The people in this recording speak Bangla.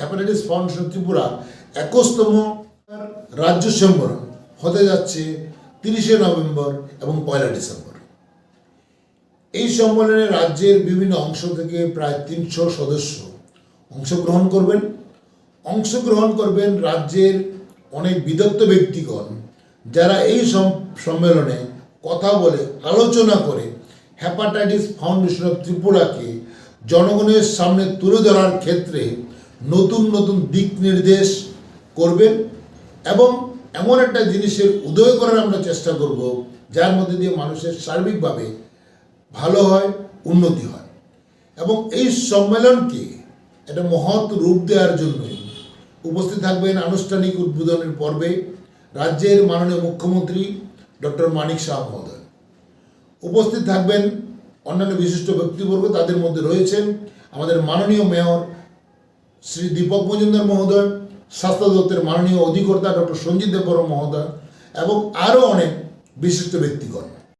Hepatitis foundation Tripura. একুশতম রাজ্য সম্মেলন হতে যাচ্ছে তিরিশে নভেম্বর এবং পয়লা ডিসেম্বর। এই সম্মেলনে রাজ্যের বিভিন্ন অংশ থেকে প্রায় তিনশো সদস্য অংশগ্রহণ করবেন। অংশগ্রহণ করবেন রাজ্যের অনেক বিদগ্ধ ব্যক্তিগণ যারা এই সম- সম্মেলনে কথা বলে, আলোচনা করে হ্যাপাটাইটিস ফাউন্ডেশন অফ ত্রিপুরাকে জনগণের সামনে তুলে ধরার ক্ষেত্রে নতুন নতুন দিক নির্দেশ করবেন এবং এমন একটা জিনিসের উদয় করার আমরা চেষ্টা করব, যার মধ্যে দিয়ে মানুষের সার্বিকভাবে ভালো হয়, উন্নতি হয়। এবং এই সম্মেলনকে একটা মহৎ রূপ দেওয়ার জন্যই উপস্থিত থাকবেন আনুষ্ঠানিক উদ্বোধনের পর্বে রাজ্যের মাননীয় মুখ্যমন্ত্রী ডক্টর মানিক শাহ মহোদয়। উপস্থিত থাকবেন অন্যান্য বিশিষ্ট ব্যক্তিবর্গ, তাদের মধ্যে রয়েছেন আমাদের মাননীয় মেয়র শ্রী দীপক মজুমদার মহোদয়, স্বাস্থ্য দপ্তরের মাননীয় অধিকর্তা ডক্টর সঞ্জিত দেববর্মা মহোদয় এবং আরও অনেক বিশিষ্ট ব্যক্তিগণ।